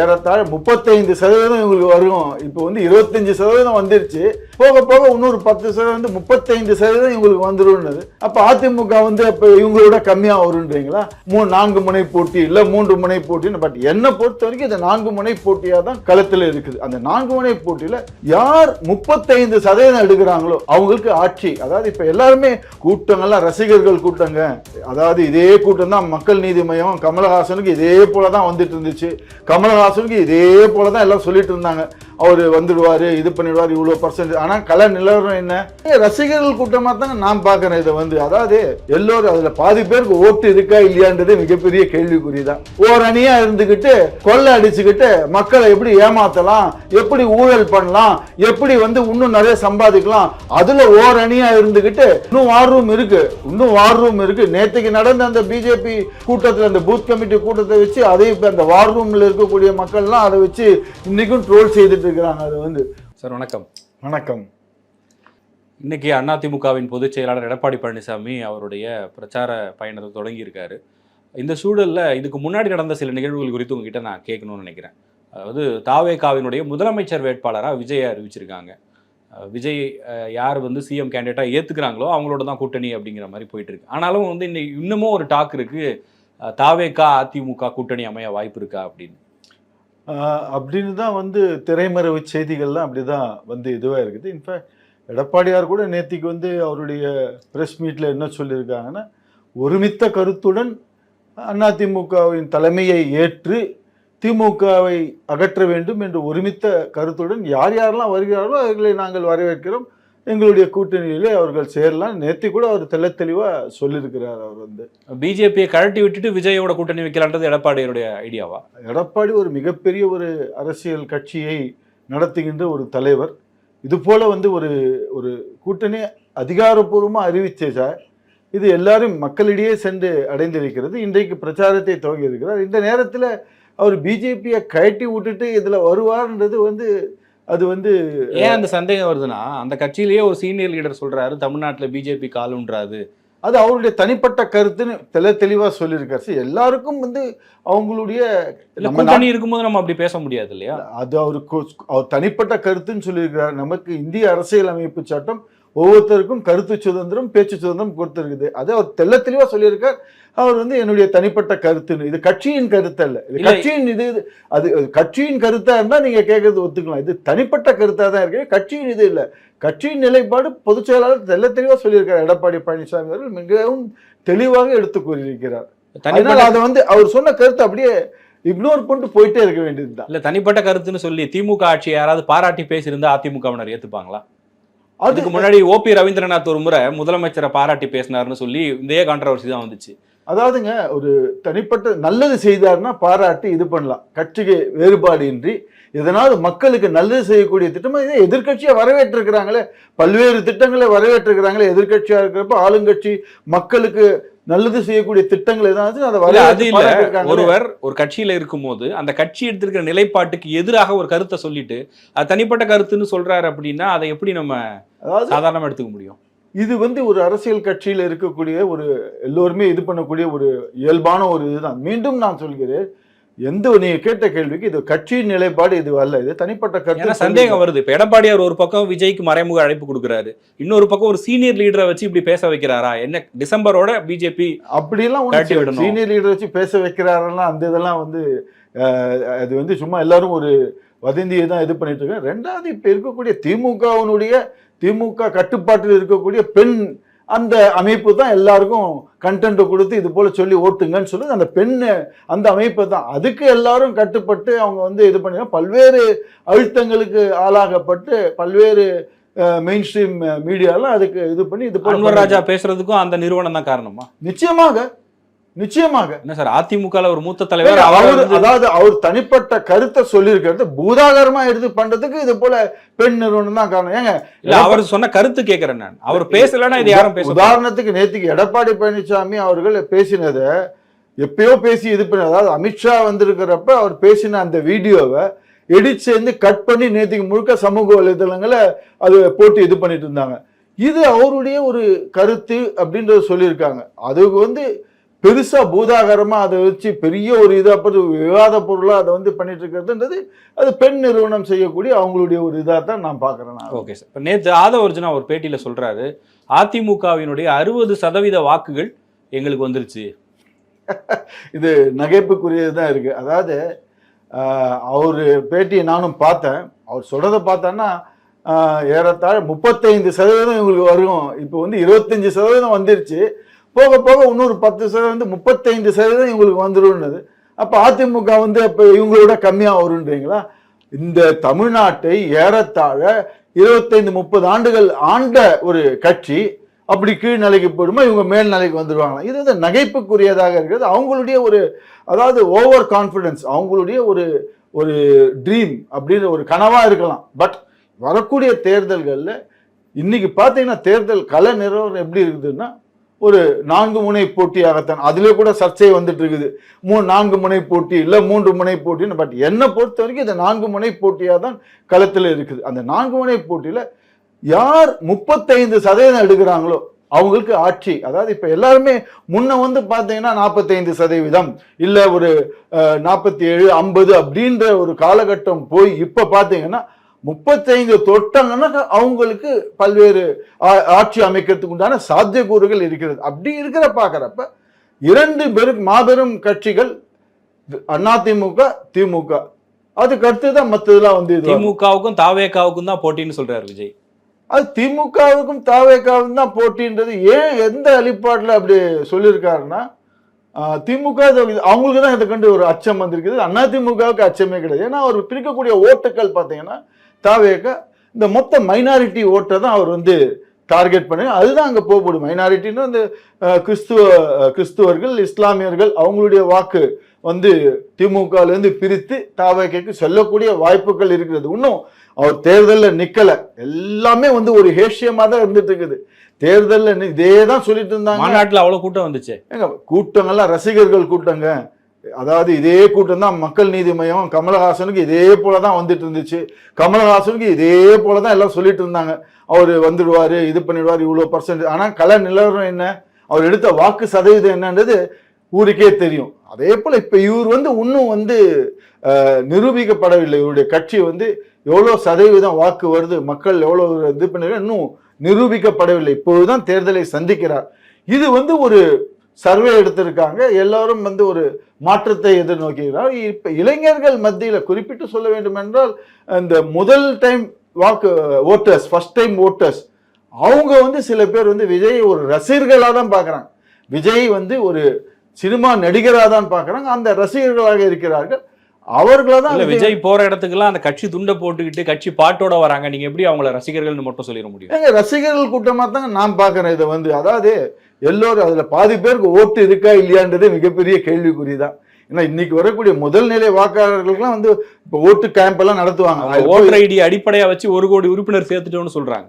ஏறத்தாழ முப்பத்தைந்து சதவீதம் இவங்களுக்கு வரும். இப்போ வந்து இருபத்தஞ்சு சதவீதம் வந்துருச்சு. போக போக இன்னொரு பத்து சதவீதம் வந்து முப்பத்தைந்து சதவீதம் இவங்களுக்கு வந்துடும் அப்போ அதிமுக வந்து அப்போ இவங்களோட கம்மியாக வரும்ன்றீங்களா? மூணு நான்கு முனை போட்டி இல்லை மூன்று முனை போட்டின்னு பட் என்னை பொறுத்த வரைக்கும் இந்த நான்கு முனை போட்டியாக தான் களத்தில் இருக்குது. அந்த நான்கு முனை போட்டியில் யார் முப்பத்தைந்து சதவீதம் எடுக்கிறாங்களோ அவங்களுக்கு ஆட்சி. அதாவது இப்போ எல்லாருமே கூட்டங்கள்லாம் ரசிகர்கள் கூட்டங்க. அதாவது இதே கூட்டம் தான் மக்கள் நீதி மையம் கமலஹாசனுக்கு இதே போல தான் வந்துட்டு இருந்துச்சு. கமலஹாசனுக்கு இதே போல தான் எல்லாம் சொல்லிட்டு இருந்தாங்க. அவர் வந்துடுவார் இது பண்ணிடுவார் இவ்வளோ பர்சன்ட் ஆனால் கலை நிலவரம் என்ன? ரசிகர்கள் கூட்டமாக தாங்க நான் பார்க்குறேன் இதை வந்து. அதாவது எல்லோரும் அதில் பாதி பேருக்கு ஓட்டு இருக்கா இல்லையான்றது மிகப்பெரிய கேள்விக்குறி தான் ஓர் அணியாக இருந்துக்கிட்டு கொள்ளை அடிச்சுக்கிட்டு மக்களை எப்படி ஏமாற்றலாம் எப்படி ஊழல் பண்ணலாம் எப்படி வந்து இன்னும் நிறைய சம்பாதிக்கலாம் அதில் ஓர் அணியாக இருந்துக்கிட்டு இன்னும் வார் ரூம் இருக்கு. இன்னும் வார் ரூம் இருக்கு. நேற்றுக்கு நடந்த அந்த பிஜேபி கூட்டத்தில் அந்த பூத் கமிட்டி கூட்டத்தை வச்சு அதை இப்போ அந்த வார் ரூமில் இருக்கக்கூடிய மக்கள்லாம் அதை வச்சு இன்னைக்கும் ட்ரோல் செய்துட்டு இருக்கிறாங்க அது வந்து. சார் வணக்கம். வணக்கம். இன்னைக்கு அதிமுகவின் பொதுச் செயலாளர் எடப்பாடி பழனிசாமி அவருடைய பிரச்சார பயணத்தை தொடங்கியிருக்காரு. இந்த சூழலில் இதுக்கு முன்னாடி நடந்த சில நிகழ்வுகள் குறித்து உங்ககிட்ட நான் கேட்கணும்னு நினைக்கிறேன். அதாவது தாவேகாவினுடைய முதலமைச்சர் வேட்பாளராக விஜயை அறிவிச்சிருக்காங்க. விஜய் யார் வந்து சிஎம் கேண்டிடேட்டாக ஏற்றுக்கிறாங்களோ அவங்களோட தான் கூட்டணி அப்படிங்கிற மாதிரி போயிட்டுருக்கு ஆனாலும் வந்து இன்னைக்கு இன்னமும் ஒரு டாக் இருக்குது தாவேகா அதிமுக கூட்டணி அமைய வாய்ப்பு இருக்கா அப்படின்னு. அப்படின்னு தான் வந்து திரைமறைவு செய்திகள்லாம் அப்படி தான் வந்து இதுவாக இருக்குது. இன்ஃபேக்ட் எடப்பாடியார் கூட நேத்திக்கு வந்து அவருடைய ப்ரெஸ் மீட்டில் என்ன சொல்லியிருக்காங்கன்னா ஒருமித்த கருத்துடன் அதிமுகவின் தலைமையை ஏற்று திமுகவை அகற்ற வேண்டும் என்று ஒருமித்த கருத்துடன் யார் யாரெல்லாம் வருகிறார்களோ அவர்களை நாங்கள் வரவேற்கிறோம். எங்களுடைய கூட்டணியிலே அவர்கள் சேரலாம். நேத்தி கூட அவர் தெள்ள தெளிவாக சொல்லியிருக்கிறார் அவர் வந்து. பிஜேபியை கழட்டி விட்டுட்டு விஜயோட கூட்டணி வைக்கலான்றது எடப்பாடியோடைய ஐடியாவா? எடப்பாடி ஒரு மிகப்பெரிய ஒரு அரசியல் கட்சியை நடத்துகின்ற ஒரு தலைவர். இது போல வந்து ஒரு ஒரு கூட்டணி அதிகாரப்பூர்வமாக அறிவிச்சா இது எல்லாரும் மக்களிடையே சென்று அடைந்திருக்கிறது. இன்றைக்கு பிரச்சாரத்தை துவங்கி இருக்கிறார் இந்த நேரத்தில் அவர் பிஜேபியை கழட்டி விட்டுட்டு இதில் வருவார்ன்றது வந்து அது வந்து ஏன் அந்த சந்தேகம் வருதுன்னா அந்த கட்சியிலேயே ஒரு சீனியர் லீடர் சொல்றாரு தமிழ்நாட்டுல பிஜேபி காலுன்றாது அது அவருடைய தனிப்பட்ட கருத்துன்னு தெளி தெளிவாக சொல்லியிருக்காரு. சரி, எல்லாருக்கும் வந்து அவங்களுடைய கூட்டணி இருக்கும்போது நம்ம அப்படி பேச முடியாது இல்லையா? அது அவருக்கு அவர் தனிப்பட்ட கருத்துன்னு சொல்லியிருக்கிறார். நமக்கு இந்திய அரசியல் அமைப்பு சட்டம் ஒவ்வொருத்தருக்கும் கருத்து சுதந்திரம் பேச்சு சுதந்திரம் கொடுத்திருக்குது. அது அவர் தெள்ள தெளிவா சொல்லியிருக்கார். அவர் வந்து என்னுடைய தனிப்பட்ட கருத்துன்னு. இது கட்சியின் கருத்து அல்ல இது. கட்சியின் இது அது கட்சியின் கருத்தா இருந்தா நீங்க கேட்கறது ஒத்துக்கலாம். இது தனிப்பட்ட கருத்தா தான் இருக்கு. கட்சியின் இது இல்ல. கட்சியின் நிலைப்பாடு பொதுச் செயலாளர் தெள்ள தெளிவா சொல்லியிருக்கார். எடப்பாடி பழனிசாமி அவர்கள் மிகவும் தெளிவாக எடுத்து கூறியிருக்கிறார். அதனால அதை வந்து அவர் சொன்ன கருத்து அப்படியே இக்னோர் பண்ணிட்டு போயிட்டே இருக்க வேண்டியதுதான். இல்ல தனிப்பட்ட கருத்துன்னு சொல்லி திமுக ஆட்சியை யாராவது பாராட்டி பேசியிருந்தா அதிமுகவினர் ஏத்துப்பாங்களா? அதுக்கு முன்னாடி ஓபி ரவீந்திரநாத் ஒரு முறை முதலமைச்சரை பாராட்டி பேசினாருன்னு சொல்லி இதே கான்ட்ரவர்சி தான் வந்துச்சு. அதாவதுங்க ஒரு தனிப்பட்ட நல்லது செய்தார்னா பாராட்டி இது பண்ணலாம். கட்சிக்கு வேறுபாடு இன்றி இதனால் மக்களுக்கு நல்லது செய்யக்கூடிய திட்டமா இதை எதிர்க்கட்சியை வரவேற்றிருக்கிறாங்களே பல்வேறு திட்டங்களை வரவேற்றிருக்கிறாங்களே எதிர்க்கட்சியா இருக்கிறப்ப ஆளுங்கட்சி மக்களுக்கு நல்லது செய்யக்கூடிய திட்டங்கள் ஏதாவது அதை அது இல்ல. ஒருவர் ஒரு கட்சியில இருக்கும்போது அந்த கட்சி எடுத்திருக்கிற நிலைப்பாட்டுக்கு எதிராக ஒரு கருத்தை சொல்லிட்டு அது தனிப்பட்ட கருத்துன்னு சொல்றாரு அப்படின்னா அதை எப்படி நம்ம சாதாரணமா எடுத்துக்க முடியும்? இது வந்து ஒரு அரசியல் கட்சியில் இருக்கக்கூடிய ஒரு எல்லோருமே இது பண்ணக்கூடிய ஒரு இயல்பான ஒரு இதுதான். மீண்டும் நான் சொல்கிறேன் எந்த நீங்க கேட்ட கேள்விக்கு இது கட்சியின் நிலைப்பாடு இது அல்ல. இது தனிப்பட்ட கருத்து சந்தேகம் வருது. இப்ப எடப்பாடியார் ஒரு பக்கம் விஜய்க்கு மறைமுக அழைப்பு கொடுக்குறாரு. இன்னொரு பக்கம் ஒரு சீனியர் லீடரை வச்சு இப்படி பேச வைக்கிறாரா? என்ன டிசம்பரோட பிஜேபி விடணும். சீனியர் லீடர் வச்சு பேச வைக்கிறாரெல்லாம் அந்த இதெல்லாம் வந்து அது வந்து சும்மா எல்லாரும் ஒரு வதந்தியை தான் இது பண்ணிட்டு இருக்காங்க. ரெண்டாவது இப்போ இருக்கக்கூடிய திமுகவினுடைய திமுக கட்டுப்பாட்டில் இருக்கக்கூடிய பெண் அந்த அமைப்பு தான் எல்லாருக்கும் கண்டென்ட் கொடுத்து இது போல சொல்லி ஓட்டுங்கன்னு சொல்லுது அந்த பெண் அந்த அமைப்பு தான். அதுக்கு எல்லாரும் கட்டுப்பட்டு அவங்க வந்து இது பண்ணி பல்வேறு அழுத்தங்களுக்கு ஆளாகப்பட்டு பல்வேறு மெயின் ஸ்ட்ரீம் மீடியாலாம் அதுக்கு இது பண்ணி இது போல ராஜா பேசுறதுக்கும் அந்த நிறுவனம் தான் காரணமா? நிச்சயமாக. நிச்சயமாக. என்ன சார் அதிமுகல ஒரு மூத்த தலைவர் அவர் அதாவது அவர் தனிப்பட்ட கருத்தை சொல்லியிருக்கிறது பூதாகரமா எடுத்து பண்றதுக்கு இது போல பெண் நிறுவனம் தான் காரணம். ஏங்க இல்ல அவர் சொன்ன கருத்து கேக்குறேன் நான். அவர் பேசலன்னா இது யாரும் பேச உதாரணத்துக்கு நேத்துக்கு எடப்பாடி பழனிசாமி அவர்கள் பேசினதை எப்பயோ பேசி இது பண்ண அதாவது அமித்ஷா வந்திருக்கிறப்ப அவர் பேசின அந்த வீடியோவை எடிட் சேர்ந்து கட் பண்ணி நேத்துக்கு முழுக்க சமூக வலைதளங்களை அது போட்டு இது பண்ணிட்டு இருந்தாங்க. இது அவருடைய ஒரு கருத்து அப்படின்றத சொல்லியிருக்காங்க. அதுக்கு வந்து பெருசா பூதாகரமா அதை வச்சு பெரிய ஒரு இதை பற்றி விவாத பொருளா அதை வந்து பண்ணிட்டு இருக்கிறதுன்றது அது பெண் நிறுவனம் செய்யக்கூடிய அவங்களுடைய ஒரு இதாக தான் நான் பார்க்குறேன் ஓகே சார். இப்போ நேற்று ஆதவ அர்ஜுனா ஒரு பேட்டியில் சொல்றாரு அதிமுகவினுடைய அறுபது சதவீத வாக்குகள் எங்களுக்கு வந்துருச்சு. இது நகைப்புக்குரியது தான் இருக்கு. அதாவது அவர் பேட்டியை நானும் பார்த்தேன். அவர் சொல்றதை பார்த்தோன்னா ஏறத்தாழ முப்பத்தைந்து சதவீதம் இவங்களுக்கு வரும். இப்போ வந்து இருபத்தஞ்சு சதவீதம் வந்துருச்சு. போக போக இன்னொரு பத்து சதவீதம் முப்பத்தைந்து சதவீதம் இவங்களுக்கு வந்துரும்னது. அப்போ அதிமுக வந்து அப்போ இவங்களோட கம்மியாக வருன்றீங்களா இந்த தமிழ்நாட்டை ஏறத்தாழ இருபத்தைந்து முப்பது ஆண்டுகள் ஆண்ட ஒரு கட்சி அப்படி கீழ் நிலைக்கு போயிடுமா இவங்க மேல் நிலைக்கு வந்துடுவாங்களா இது வந்து நகைப்புக்குரியதாக இருக்கிறது. அவங்களுடைய ஒரு அதாவது ஓவர் கான்ஃபிடன்ஸ் அவங்களுடைய ஒரு ஒரு ட்ரீம் அப்படின்னு ஒரு கனவாக இருக்கலாம். பட் வரக்கூடிய தேர்தல்களில் இன்றைக்கி பார்த்தீங்கன்னா தேர்தல் கலை நிறுவனம் எப்படி இருக்குதுன்னா ஒரு நான்கு முனை போட்டியாகத்தான். அதிலே கூட சர்ச்சை வந்துட்டு இருக்குது மூணு நான்கு முனை போட்டி இல்லை மூன்று முனை போட்டின்னு பட் என்னை பொறுத்த வரைக்கும் இந்த நான்கு முனை போட்டியாக தான் களத்தில் இருக்குது. அந்த நான்கு முனை போட்டியில் யார் முப்பத்தைந்து சதவீதம் எடுக்கிறாங்களோ அவங்களுக்கு ஆட்சி. அதாவது இப்போ எல்லாருமே முன்ன வந்து பார்த்தீங்கன்னா நாற்பத்தைந்து சதவீதம் இல்லை ஒரு நாற்பத்தி ஏழு ஐம்பது அப்படின்ற ஒரு காலகட்டம் போய் இப்போ பார்த்தீங்கன்னா முப்பத்தைந்து தொட்டாங்கன்னா அவங்களுக்கு பல்வேறு ஆட்சி அமைக்கிறதுக்கு உண்டான சாத்தியக்கூறுகள் இருக்கிறது. அப்படி இருக்கிற பார்க்குறப்ப இரண்டு பெரும் மாபெரும் கட்சிகள் அதிமுக திமுக. அதுக்கு அடுத்து தான் மற்றதெல்லாம் வந்து. திமுகவுக்கும் தாவேகாவுக்கும் தான் போட்டின்னு சொல்றாரு விஜய். அது திமுகவுக்கும் தாவேக்காவுக்கும் தான் போட்டின்றது ஏன் எந்த அழிப்பாட்டில் அப்படி சொல்லியிருக்காருன்னா திமுக அவங்களுக்கு தான் இதை கண்டு ஒரு அச்சம் வந்திருக்குது. அண்ணா திமுகவுக்கு அச்சமே கிடையாது. ஏன்னா அவர் பிரிக்கக்கூடிய ஓட்டுக்கள் பார்த்தீங்கன்னா தாவேக்கா இந்த மொத்த மைனாரிட்டி ஓட்டை தான் அவர் வந்து டார்கெட் பண்ணி அதுதான் அங்கே போகப்படும் மைனாரிட்டின்னு அந்த கிறிஸ்துவ கிறிஸ்துவர்கள் இஸ்லாமியர்கள் அவங்களுடைய வாக்கு வந்து திமுகலேருந்து பிரித்து தாவேக்கைக்கு செல்லக்கூடிய வாய்ப்புகள் இருக்கிறது. இன்னும் அவர் தேர்தலில் நிக்கல. எல்லாமே வந்து ஒரு ஹேஷியமாக தான் இருந்துட்டு இருக்குது தேர்தலில் இதே தான் சொல்லிட்டு இருந்தாங்க. மாநாட்டுல அவ்வளவு கூட்டம் வந்துச்சு? ஏங்க கூட்டங்கள்லாம் ரசிகர்கள் கூட்டங்க. அதாவது இதே கூட்டம் தான் மக்கள் நீதி மையம் கமலஹாசனுக்கு இதே போல தான் வந்துட்டு இருந்துச்சு கமலஹாசனுக்கு இதே போல தான் எல்லாம் சொல்லிட்டு இருந்தாங்க. அவர் வந்துடுவார் இது பண்ணிடுவார் இவ்வளோ பர்சன்ட் ஆனால் கல நிலவரம் என்ன? அவர் எடுத்த வாக்கு சதவீதம் என்னன்றது ஊருக்கே தெரியும். அதே போல் இப்போ இவர் வந்து இன்னும் வந்து நிரூபிக்கப்படவில்லை. இவருடைய கட்சி வந்து எவ்வளோ சதவீதம் வாக்கு வருது மக்கள் எவ்வளோ இது பண்ணிருக்காங்க இன்னும் நிரூபிக்கப்படவில்லை. இப்பொழுதுதான் தேர்தலை சந்திக்கிறார். இது வந்து ஒரு சர்வே எடுத்திருக்காங்க. எல்லாரும் வந்து ஒரு மாற்றத்தை எதிர்நோக்குகிறார் இப்ப இளைஞர்கள் மத்தியில குறிப்பிட்டு சொல்ல வேண்டும் என்றால் இந்த முதல் டைம் வாக்கு ஓட்டர்ஸ் ஃபர்ஸ்ட் டைம் ஓட்டர்ஸ் அவங்க வந்து சில பேர் வந்து விஜய் ஒரு ரசிகர்களாக தான் பார்க்குறாங்க. விஜய் வந்து ஒரு சினிமா நடிகராக தான் பார்க்குறாங்க. அந்த ரசிகர்களாக இருக்கிறார்கள். அவர்கள தான் விஜய் போற இடத்துக்குலாம் அந்த கட்சி துண்டை போட்டுக்கிட்டு கட்சி பாட்டோட வராங்க. நீங்க எப்படி அவங்கள ரசிகர்கள்னு மட்டும் சொல்லிட முடியும்? ரசிகர்கள் கூட்டமாக தாங்க நான் பார்க்குறேன் இதை வந்து. அதாவது எல்லோரும் அதில் பாதி பேருக்கு ஓட்டு இருக்கா இல்லையான்றது மிகப்பெரிய கேள்விக்குறி தான் ஏன்னா இன்னைக்கு வரக்கூடிய முதல் நிலை வாக்காளர்களுக்கெல்லாம் வந்து இப்போ ஓட்டு கேம்ப் எல்லாம் நடத்துவாங்க. ஓட்டர் ஐடி அடிப்படையா வச்சு ஒரு கோடி உறுப்பினர் சேர்த்துட்டோம்னு சொல்றாங்க.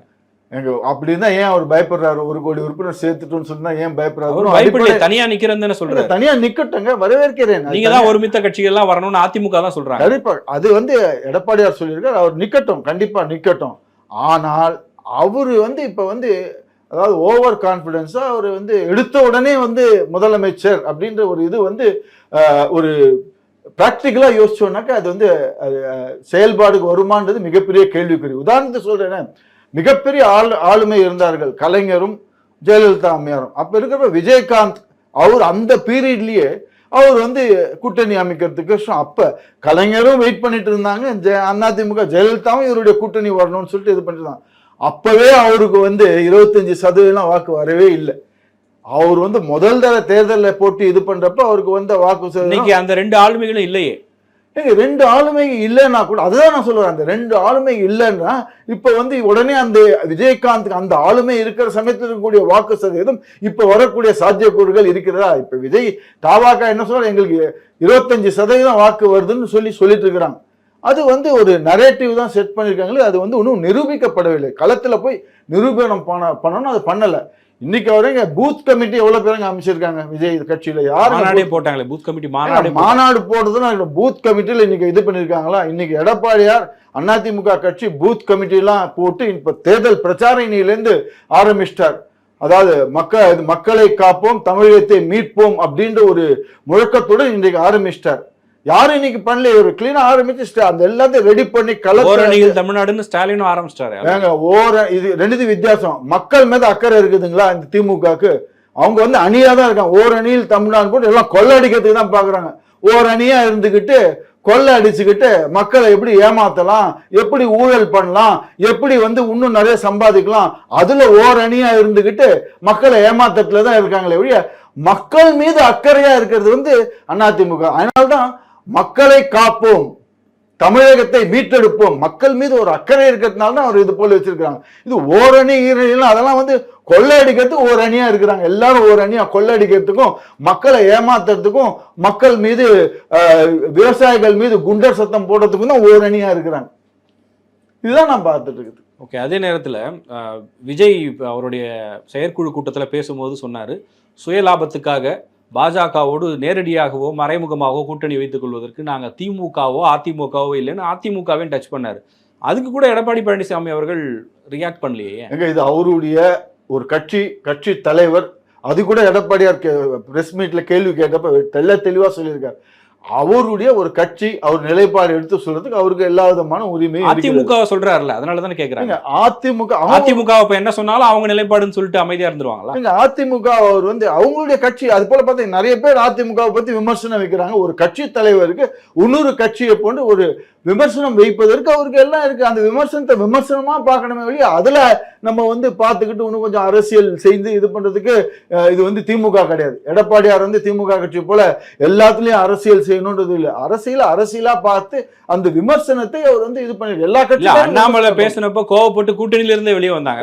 எங்க அப்படின்னா ஏன் அவர் பயப்படுறாரு? ஒரு கோடி உறுப்பினர் சேர்த்துட்டோம்னு சொன்னா ஏன் பயப்படுறாரு? தனியா நிக்கிறேன்னு தானே சொல்றாரு. தனியா நிக்கட்டுங்க வரவேற்கிறேன். நீங்க தான் ஒருமித்த கட்சிகள் எல்லாம் வரணும்னு அதிமுக தான் சொல்றாங்க. கண்டிப்பா. அது வந்து எடப்பாடியார் சொல்லியிருக்காரு அவர் நிக்கட்டும் கண்டிப்பா நிக்கட்டும். ஆனால் அவர் வந்து இப்ப வந்து அதாவது ஓவர் கான்ஃபிடென்ஸாக அவர் வந்து எடுத்த உடனே வந்து முதலமைச்சர் அப்படின்ற ஒரு இது வந்து ஒரு ப்ராக்டிக்கலாக யோசிச்சோன்னாக்கா அது வந்து அது, செயல்பாடுக்கு வருமானது மிகப்பெரிய கேள்விக்குறி. உதாரணத்துக்கு சொல்கிறேன் மிகப்பெரிய ஆள் ஆளுமை இருந்தார்கள். கலைஞரும் ஜெயலலிதா அம்மையாரும். அப்போ இருக்கிறப்ப விஜயகாந்த் அவர் அந்த பீரியட்லேயே அவர் வந்து கூட்டணி அமைக்கிறதுக்கு அப்போ கலைஞரும் வெயிட் பண்ணிட்டு இருந்தாங்க. ஜெ- அதிமுக ஜெயலலிதாவும் இவருடைய கூட்டணி வரணும்னு சொல்லிட்டு இது பண்ணிட்டு இருந்தாங்க. அப்பவே அவருக்கு வந்து இருபத்தஞ்சு சதவீதம் வாக்கு வரவே இல்லை. அவர் வந்து முதல் தடவை தேர்தலில் போட்டு இது பண்றப்ப அவருக்கு வந்த வாக்கு சதவீதம் இன்னைக்கு அந்த ரெண்டு ஆளுமைகளும் இல்லையே. ஏங்க ரெண்டு ஆளுமை இல்லைன்னா கூட அதுதான் நான் சொல்லுவேன் அந்த ரெண்டு ஆளுமை இல்லைன்னா இப்ப வந்து உடனே அந்த விஜயகாந்த் அந்த ஆளுமை இருக்கிற சமயத்தில் இருக்கக்கூடிய வாக்கு சதவீதம் இப்ப வரக்கூடிய சாத்தியக்கூறுகள் இருக்கிறதா? இப்ப விஜய் தாவாக்கா என்ன சொல்ற எங்களுக்கு இருபத்தஞ்சு சதவீதம் வாக்கு வருதுன்னு சொல்லி சொல்லிட்டு இருக்கிறாங்க. அது வந்து ஒரு நரேட்டிவ் தான் செட் பண்ணியிருக்காங்களே அது வந்து இன்னும் நிரூபிக்கப்படவில்லை. களத்துல போய் நிரூபணம் பண்ண பண்ணணும் அது பண்ணல. இன்னைக்கு வரைங்க பூத் கமிட்டி எவ்வளவு பேருங்க அமைச்சிருக்காங்க விஜய் கட்சியில? யாரும் மாநாடே போட்டாங்களே பூத் கமிட்டி மாநாடே. மாநாடு போடுறதுன்னா பூத் கமிட்டியில் இன்னைக்கு இது பண்ணியிருக்காங்களா இன்னைக்கு எடப்பாடியார் அதிமுக கட்சி பூத் கமிட்டிலாம் போட்டு இப்போ தேர்தல் பிரச்சாரணியிலேருந்து ஆரம்பிச்சிட்டார். அதாவது மக்கள் மக்களை காப்போம் தமிழகத்தை மீட்போம் அப்படின்ற ஒரு முழக்கத்துடன் இன்றைக்கு ஆரம்பிச்சிட்டார். யாரும் இன்னைக்கு பண்ணல ஒரு கிளீனா ஆரம்பிச்சு அந்த எல்லாத்தையும் ரெடி பண்ணி கலர் ஓரணியில் தமிழ்நாடுன்னு ஸ்டாலினும் ஆரம்பிச்சிட்டாரு. ஏங்க ஓர இது ரெண்டுது வித்தியாசம். மக்கள் மீது அக்கறை இருக்குதுங்களா இந்த திமுகக்கு அவங்க வந்து அணியா தான் இருக்காங்க. ஓர் அணியில் தமிழ்நாடு போட்டு எல்லாம் கொள்ளடிக்கிறதுக்கு தான் பாக்குறாங்க. ஓர் அணியா இருந்துகிட்டு கொள்ளை அடிச்சுக்கிட்டு மக்களை எப்படி ஏமாத்தலாம் எப்படி ஊழல் பண்ணலாம் எப்படி வந்து இன்னும் நிறைய சம்பாதிக்கலாம் அதுல ஓர் அணியா இருந்துகிட்டு மக்களை ஏமாத்தத்துல தான் இருக்காங்களே ஒழிய மக்கள் மீது அக்கறையா இருக்கிறது வந்து அதிமுக அதனால்தான் மக்களை காப்போம் தமிழகத்தை மீட்டெடுப்போம். மக்கள் மீது ஒரு அக்கறை இருக்கிறதுனால தான் அவர் இது போல வச்சிருக்காங்க இது ஓரணி ஈரணிலாம் அதெல்லாம் வந்து கொள்ளையடிக்கிறதுக்கு ஒரு அணியா இருக்கிறாங்க. எல்லாரும் ஒரு அணியா கொள்ளையடிக்கிறதுக்கும் மக்களை ஏமாத்துறதுக்கும் மக்கள் மீது விவசாயிகள் மீது குண்டர் சத்தம் போடுறதுக்கும் தான் ஒரு அணியா இருக்கிறாங்க. இதுதான் நான் பார்த்துட்டு இருக்குது. ஓகே அதே நேரத்தில் விஜய் அவருடைய செயற்குழு கூட்டத்தில் பேசும்போது சொன்னார் சுயலாபத்துக்காக பாஜகவோடு நேரடியாகவோ மறைமுகமாகவோ கூட்டணி வைத்துக் கொள்வதற்கு நாங்கள் திமுகவோ அதிமுகவோ இல்லைன்னு அதிமுகவே டச் பண்ணார். அதுக்கு கூட எடப்பாடி பழனிசாமி அவர்கள் ரியாக்ட் பண்ணலையே. எங்க இது அவருடைய ஒரு கட்சி கட்சி தலைவர் அது கூட எடப்பாடியார் பிரஸ் மீட்ல கேள்வி கேட்டப்ப தெள்ள தெளிவா சொல்லியிருக்காரு. அவருடைய ஒரு கட்சி அவர் நிலைப்பாடு எடுத்து சொல்றதுக்கு அவருக்கு எல்லா விதமான உரிமையும். அதிமுக சொல்றாருல அதனால தானே கேட்குறாங்க ஏங்க, அதிமுக அதிமுக இப்ப என்ன சொன்னாலும் அவங்க நிலைப்பாடுன்னு சொல்லிட்டு அமைதியா இருந்துருவாங்களா? ஏங்க, அதிமுக அவர் வந்து அவங்களுடைய கட்சி அது போல பார்த்தீங்கன்னா நிறைய பேர் அதிமுகவை பத்தி விமர்சனம் வைக்கிறாங்க. ஒரு கட்சி தலைவருக்கு இன்னொரு கட்சியை போன்று ஒரு விமர்சனம் வைப்பதற்கு அவருக்கு எல்லாம் இருக்கு. அந்த விமர்சனத்தை விமர்சனமா பார்க்கணுமே வெளியே அதுல நம்ம வந்து பார்த்துக்கிட்டு இன்னும் கொஞ்சம் அரசியல் செய்து இது பண்றதுக்கு இது வந்து திமுக கிடையாது. எடப்பாடியார் வந்து திமுக கட்சி போல எல்லாத்துலயும் அரசியல் செய்யணுன்றது இல்லை. அரசியல அரசியலா பார்த்து அந்த விமர்சனத்தை அவர் வந்து இது பண்ணி எல்லா கட்சியும் அண்ணாமலை பேசினப்ப கோவப்பட்டு கூட்டணியில இருந்தே வெளியே வந்தாங்க.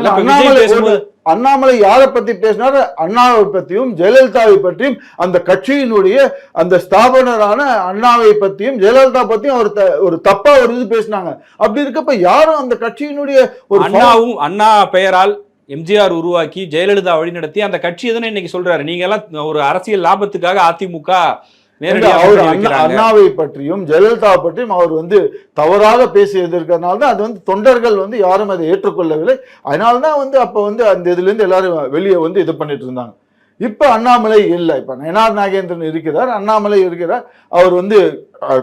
அண்ணாமலை யாரை பத்தி பேசினார்? அண்ணாவை பத்தியும் ஜெயலலிதாவை பற்றியும் அந்த கட்சியினுடைய அந்த ஸ்தாபனரான அண்ணாவை பற்றியும் ஜெயலலிதா பத்தியும் அவர் ஒரு தப்பா ஒரு இது பேசினாங்க. அப்படி இருக்கப்ப யாரும் அந்த கட்சியினுடைய ஒரு அண்ணாவும் அண்ணா பெயரால் எம்ஜிஆர் உருவாக்கி ஜெயலலிதா வழிநடத்தி அந்த கட்சி எதுன்னு இன்னைக்கு சொல்றாரு. நீங்க எல்லாம் ஒரு அரசியல் லாபத்துக்காக அதிமுக அவர். அண்ணாவை பற்றியும் ஜெயலலிதா பற்றியும் அவர் வந்து தவறாக பேசியது இருக்கிறதுனால தான் அது வந்து தொண்டர்கள் வந்து யாரும் அதை ஏற்றுக்கொள்ளவில்லை. அதனால தான் வந்து அப்ப வந்து அந்த இதுல இருந்து எல்லாரும் வெளியே வந்து இது பண்ணிட்டு இருந்தாங்க. இப்ப அண்ணாமலை இல்லை. இப்ப நயனார் நாகேந்திரன் இருக்கிறார் அண்ணாமலை இருக்கிறார். அவர் வந்து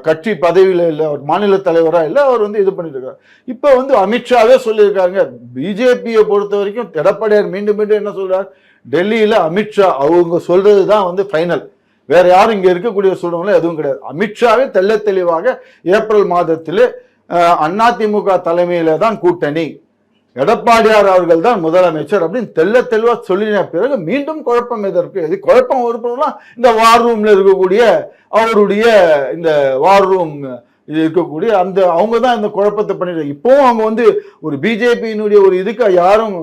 கட்சி பதவியில இல்லை அவர் மாநில தலைவரா இல்லை அவர் வந்து இது பண்ணிட்டு இருக்காரு. இப்ப வந்து அமித்ஷாவே சொல்லியிருக்காங்க. பிஜேபியை பொறுத்த வரைக்கும் எடப்பாடியார் மீண்டும் மீண்டும் என்ன சொல்றார்? டெல்லியில அமித்ஷா அவங்க சொல்றது தான் வந்து ஃபைனல் வேற யாரும் இங்க இருக்கக்கூடிய சூழ்நிலை எதுவும் கிடையாது. அமித்ஷாவே தெல்ல தெளிவாக ஏப்ரல் மாதத்தில் அதிமுக தலைமையில தான் கூட்டணி. எடப்பாடியார் அவர்கள் தான் முதலமைச்சர் அப்படின்னு தெல்ல தெளிவா சொல்லின பிறகு மீண்டும் குழப்பம் எதற்கு இது குழப்பம் வருப்பதெல்லாம் இந்த வார் ரூம்ல இருக்கக்கூடிய அவருடைய இந்த வார் ரூம் இருக்கக்கூடிய அந்த அவங்க தான் இந்த குழப்பத்தை பண்ணிட்டு இப்போவும் அவங்க வந்து ஒரு பிஜேபியினுடைய ஒரு இதுக்கு யாரும்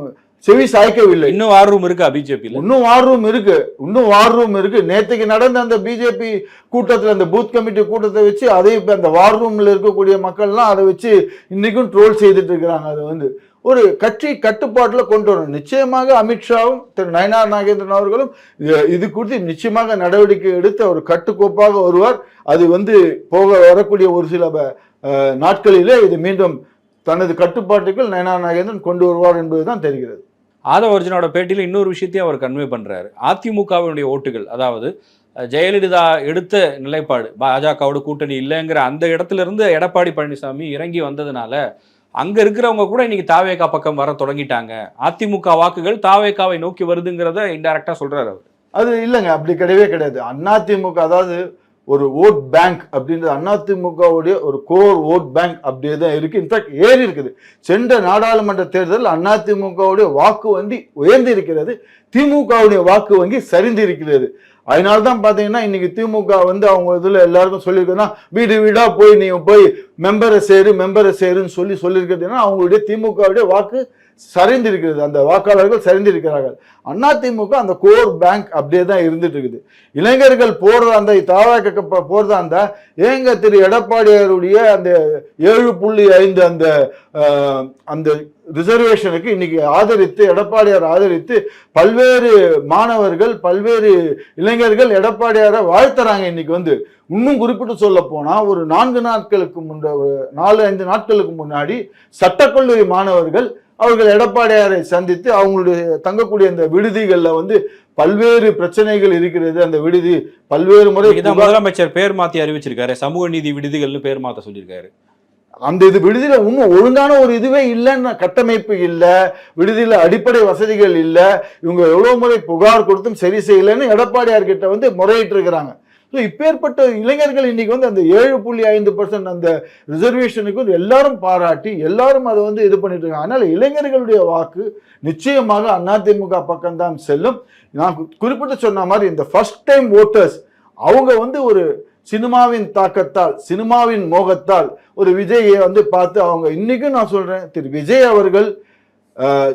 செவி சாய்க்கவில்லை. இன்னும் வார் ரூம் இருக்கா பிஜேபியில இன்னும் வார் ரூம் இருக்கு. இன்னும் வார் ரூம் இருக்கு. நேற்றுக்கு நடந்த அந்த பிஜேபி கூட்டத்தில் அந்த பூத் கமிட்டி கூட்டத்தை வச்சு அதை இப்ப அந்த வார் ரூம்ல இருக்கக்கூடிய மக்கள்லாம் அதை வச்சு இன்னைக்கும் ட்ரோல் செய்துட்டு இருக்கிறாங்க. அது வந்து ஒரு கட்சி கட்டுப்பாட்டுல கொண்டு வரணும். நிச்சயமாக அமித்ஷாவும் திரு நயனார் நாகேந்திரன் அவர்களும் இது- குறித்து நிச்சயமாக நடவடிக்கை எடுத்து அவர் கட்டுக்கோப்பாக வருவார். அது வந்து போக வரக்கூடிய ஒரு சில நாட்களிலே இது மீண்டும் தனது கட்டுப்பாட்டுக்குள் நயனார் நாகேந்திரன் கொண்டு வருவார் என்பதுதான் தெரிகிறது. ஆதவ அர்ஜுனோட பேட்டியில் இன்னொரு விஷயத்தையும் அவர் கன்வே பண்ணுறாரு அதிமுகவினுடைய ஓட்டுகள் அதாவது ஜெயலலிதா எடுத்த நிலைப்பாடு பாஜகவோட கூட்டணி இல்லைங்கிற அந்த இடத்துல இருந்து எடப்பாடி பழனிசாமி இறங்கி வந்ததுனால அங்கே இருக்கிறவங்க கூட இன்னைக்கு தாவேகா பக்கம் வர தொடங்கிட்டாங்க. அதிமுக வாக்குகள் தாவேகாவை நோக்கி வருதுங்கிறத இன்டைரக்டா சொல்கிறார் அவர். அது இல்லைங்க அப்படி கிடையவே கிடையாது. அதிமுக அதாவது ஒரு ஓட் பேங்க் அப்படின்றது அதிமுகவுடைய ஒரு கோர் ஓட் பேங்க் அப்படியே தான் இருக்குது இன்ஃபேக்ட் ஏறி இருக்குது. சென்ற நாடாளுமன்ற தேர்தலில் அதிமுகவுடைய வாக்கு வங்கி உயர்ந்து இருக்கிறது. திமுகவுடைய வாக்கு வங்கி சரிந்து இருக்கிறது. அதனால தான் பார்த்தீங்கன்னா இன்னைக்கு திமுக வந்து அவங்க இதில் எல்லாருக்கும் சொல்லியிருக்கோன்னா வீடு வீடாக போய் நீங்கள் போய் மெம்பரை சேரு மெம்பரை சேருன்னு சொல்லி சொல்லியிருக்கிறதுனா அவங்களுடைய திமுகவுடைய வாக்கு சரிந்திருக்கிறது. அந்த வாக்காளர்கள் சரிந்திருக்கிறார்கள். அதிமுக அந்த கோர் பேங்க் அப்படியே தான் இருந்துட்டு இருக்குது இளைஞர்கள் போடுற அந்த தாவாக்க போடுறதா அந்த ஏங்க திரு எடப்பாடியாருடைய அந்த ஏழு புள்ளி ஐந்து அந்த அந்த ரிசர்வேஷனுக்கு இன்னைக்கு ஆதரித்து எடப்பாடியார் ஆதரித்து பல்வேறு மாணவர்கள் பல்வேறு இளைஞர்கள் எடப்பாடியாரை வாழ்த்துறாங்க இன்னைக்கு வந்து. இன்னும் குறிப்பிட்டு சொல்ல போனால் ஒரு நான்கு நாட்களுக்கு முன்ன ஒரு நாலு ஐந்து நாட்களுக்கு முன்னாடி சட்டக்கல்லூரி மாணவர்கள் அவர்கள் எடப்பாடியாரை சந்தித்து அவங்களுடைய தங்கக்கூடிய அந்த விடுதிகள்ல வந்து பல்வேறு பிரச்சனைகள் இருக்கிறது. அந்த விடுதி பல்வேறு முறை முதலமைச்சர் பேர் மாத்தி அறிவிச்சிருக்காரு. சமூக நீதி விடுதிகள்னு பேர் மாத்த சொல்லியிருக்காரு. அந்த இது விடுதியில இன்னும் ஒழுங்கான ஒரு இதுவே இல்லைன்னு கட்டமைப்பு இல்ல. விடுதியில அடிப்படை வசதிகள் இல்ல. இவங்க எவ்வளவு முறை புகார் கொடுத்தும் சரி செய்யலைன்னு எடப்பாடியார் கிட்ட வந்து முறையிட்டு இருக்கிறாங்க ஸோ இப்பேற்பட்ட இளைஞர்கள் இன்னைக்கு வந்து அந்த ஏழு புள்ளி ஐந்து பர்சன்ட் அந்த ரிசர்வேஷனுக்கு வந்து எல்லாரும் பாராட்டி எல்லாரும் அதை வந்து இது பண்ணிட்டு இருக்காங்க. அதனால் இளைஞர்களுடைய வாக்கு நிச்சயமாக அதிமுக பக்கம்தான் செல்லும். நான் குறிப்பிட்டு சொன்ன மாதிரி இந்த ஃபர்ஸ்ட் டைம் ஓட்டர்ஸ் அவங்க வந்து ஒரு சினிமாவின் தாக்கத்தால் சினிமாவின் மோகத்தால் ஒரு விஜயை வந்து பார்த்து அவங்க இன்றைக்கும் நான் சொல்கிறேன் திரு விஜய் அவர்கள்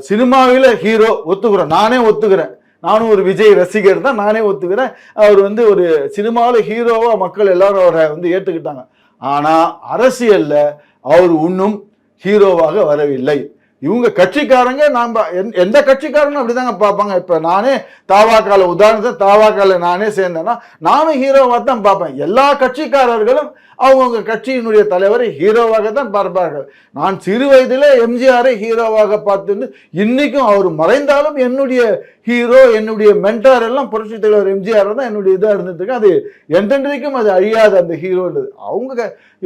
சினிமாவில் ஹீரோ ஒத்துக்கிறோம். நானே ஒத்துக்கிறேன். நானும் ஒரு விஜய் ரசிகர் தான் நானே ஒத்துக்கிறேன். அவர் வந்து ஒரு சினிமாவில் ஹீரோவாக மக்கள் எல்லாரும் அவரை வந்து ஏற்றுக்கிட்டாங்க ஆனால் அரசியலில் அவர் இன்னும் ஹீரோவாக வரவில்லை. இவங்க கட்சிக்காரங்க நாம் எந்த- எந்த கட்சிக்காரனும் அப்படிதாங்க பார்ப்பாங்க. இப்போ நானே தாவாக்கால உதாரணத்தை தாவாக்கால நானே சேர்ந்தேன்னா நானும் ஹீரோவாக தான் பார்ப்பேன். எல்லா கட்சிக்காரர்களும் அவங்கவுங்க கட்சியினுடைய தலைவரை ஹீரோவாக தான் பார்ப்பார்கள். நான் சிறு வயதில் எம்ஜிஆரை ஹீரோவாக பார்த்துன்னு இன்றைக்கும் அவர் மறைந்தாலும் என்னுடைய ஹீரோ என்னுடைய மென்டார் எல்லாம் புரட்சி தலைவர் எம்ஜிஆர் தான் என்னுடைய இதாக இருந்துட்டு அது என்றென்றைக்கும் அது அழியாது அந்த ஹீரோன்றது அவங்க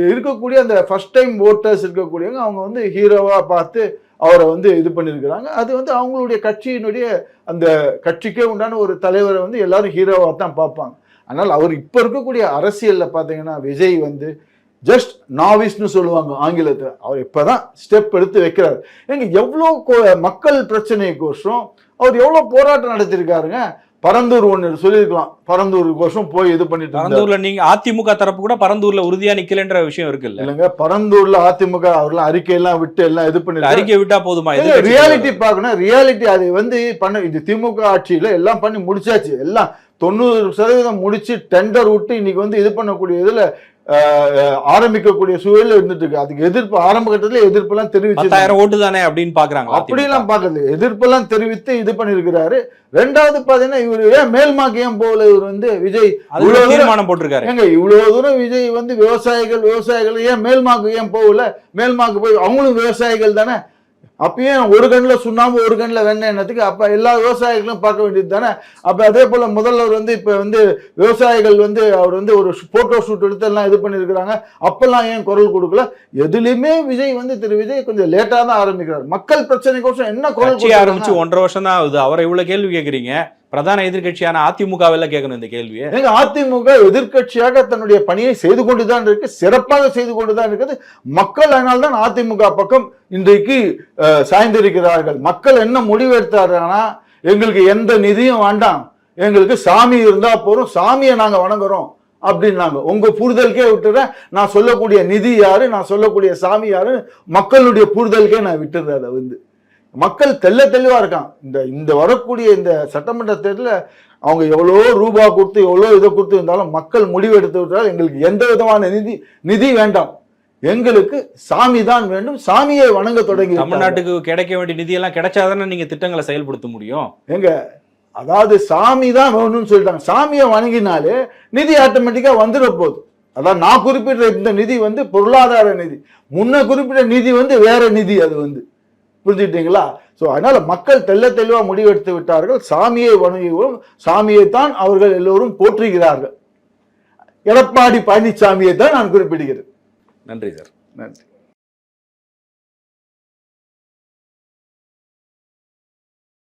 இருக்கக்கூடிய அந்த ஃபஸ்ட் டைம் ஓட்டர்ஸ் இருக்கக்கூடியவங்க அவங்க வந்து ஹீரோவாக பார்த்து அவரை வந்து இது பண்ணியிருக்கிறாங்க. அது வந்து அவங்களுடைய கட்சியினுடைய அந்த கட்சிக்கே உண்டான ஒரு தலைவரை வந்து எல்லாரும் ஹீரோவாக தான் பார்ப்பாங்க. அதனால் அவர் இப்போ இருக்கக்கூடிய அரசியலில் பார்த்தீங்கன்னா விஜய் வந்து ஜஸ்ட் நாவிஸ்னு சொல்லுவாங்க ஆங்கிலத்தில். அவர் இப்போ தான் ஸ்டெப் எடுத்து வைக்கிறார். எங்க எவ்வளோ கோ- மக்கள் பிரச்சனைக்கோசம் அவர் எவ்வளோ போராட்டம் நடத்தியிருக்காருங்க. பரந்தூர் ஒன்று சொல்லியிருக்கலாம். பரந்தூர் கோசம் போய் இது பண்ணிட்டு. பரந்தூர்ல நீங்க அதிமுக தரப்பு கூட பரந்தூர்ல உறுதியா நிக்கலன்ற விஷயம் இருக்குல்ல? இல்லைங்க பரந்தூர்ல அதிமுக அவர்லாம் அறிக்கையெல்லாம் விட்டு எல்லாம் இது பண்ணி அறிக்கை விட்டா போதுமா? ரியாலிட்டி பார்க்கணும். ரியாலிட்டி அது வந்து பண்ண இது திமுக ஆட்சியில எல்லாம் பண்ணி முடிச்சாச்சு. எல்லாம் தொண்ணூறு சதவீதம் முடிச்சு டெண்டர் விட்டு இன்னைக்கு வந்து இது பண்ணக்கூடிய இதுல ஆரம்பிக்கக்கூடிய சூழல் இருந்துட்டு இருக்கு அதுக்கு எதிர்ப்பு ஆரம்ப கட்டத்துல எதிர்ப்பெல்லாம் தெரிவிச்சு ஓட்டு தானே அப்படின்னு பாக்குறாங்க அப்படிலாம் பார்க்கறது எதிர்ப்பெல்லாம் தெரிவித்து இது பண்ணிருக்கிறாரு ரெண்டாவது பாத்தீங்கன்னா இவர் ஏன் மேல்மாக்கு ஏன் போகல இவர் வந்து விஜய் இவ்வளவு தூரம் தீர்மானம் போட்டிருக்காரு. ஏங்க இவ்வளவு தூரம் விஜய் வந்து விவசாயிகள் விவசாயிகள் ஏன் மேல்மாக்கு ஏன் போகல? மேல்மாக்கு போய் அவங்களும் விவசாயிகள் தானே? அப்பயும் ஒரு கண்ணில் சுண்ணாம்பு ஒரு கண்ணில் வெண்ணெய் என்னத்துக்கு? அப்ப எல்லா விவசாயிகளும் பார்க்க வேண்டியது தானே? அப்ப அதே போல முதல்வர் வந்து இப்ப வந்து விவசாயிகள் வந்து அவர் வந்து ஒரு போட்டோ ஷூட் எடுத்து எல்லாம் இது பண்ணியிருக்கிறாங்க. அப்பெல்லாம் ஏன் குரல் கொடுக்கல? எதுலையுமே விஜய் வந்து திரு விஜய் கொஞ்சம் லேட்டா தான் ஆரம்பிக்கிறார். மக்கள் பிரச்சனைக்கோசம் என்ன குரல்? ஆரம்பிச்சு ஒன்றரை வருஷம் தான் ஆகுது. அவரை இவ்வளவு கேள்வி கேக்குறீங்க பிரதான எதிர்க்கட்சியான அதிமுகவில் கேட்கணும் இந்த கேள்வியை. எங்க அதிமுக எதிர்க்கட்சியாக தன்னுடைய பணியை செய்து கொண்டுதான் இருக்கு சிறப்பாக செய்து கொண்டுதான் இருக்குது. மக்கள் அதனால் தான் அதிமுக பக்கம் இன்றைக்கு சாய்ந்திருக்கிறார்கள். மக்கள் என்ன முடிவு எடுத்தாருன்னா எங்களுக்கு எந்த நிதியும் வேண்டாம். எங்களுக்கு சாமி இருந்தா போறோம் சாமியை நாங்க வணங்குறோம் அப்படின்னாங்க. உங்க புரிதலுக்கே விட்டுறேன். நான் சொல்லக்கூடிய நிதி யாரு நான் சொல்லக்கூடிய சாமி யாரு மக்களுடைய புரிதலுக்கே நான் விட்டுறேன் அதை வந்து. மக்கள் தெள்ள தெளிவா இருக்கான் இந்த இந்த வரக்கூடிய இந்த சட்டமன்ற தேர்தலில் அவங்க எவ்வளோ ரூபா கொடுத்து எவ்வளோ இதை கொடுத்து இருந்தாலும் மக்கள் முடிவு எடுத்து விட்டால் எங்களுக்கு எந்த விதமான நிதி நிதி வேண்டாம். எங்களுக்கு சாமி தான் வேண்டும். சாமியை வணங்க தொடங்கி. தமிழ்நாட்டுக்கு கிடைக்க வேண்டிய நிதி எல்லாம் கிடைச்சாதானே நீங்க திட்டங்களை செயல்படுத்த முடியும்? எங்க அதாவது சாமி தான் வேணும்னு சொல்லிட்டாங்க. சாமியை வணங்கினாலே நிதி ஆட்டோமேட்டிக்கா வந்துட போகுது. அதான் நான் குறிப்பிட்ட இந்த நிதி வந்து பொருளாதார நிதி. முன்ன குறிப்பிட்ட நிதி வந்து வேற நிதி அது வந்து. புரிஞ்சுக்கிட்டீங்களா? ஸோ அதனால மக்கள் தெள்ள தெளிவா முடிவெடுத்து விட்டார்கள். சாமியை வணங்குவோம் சாமியைத்தான் அவர்கள் எல்லோரும் போற்றுகிறார்கள். எடப்பாடி பழனிசாமியை தான் நான் குறிப்பிடுகிறேன். நன்றி சார். நன்றி.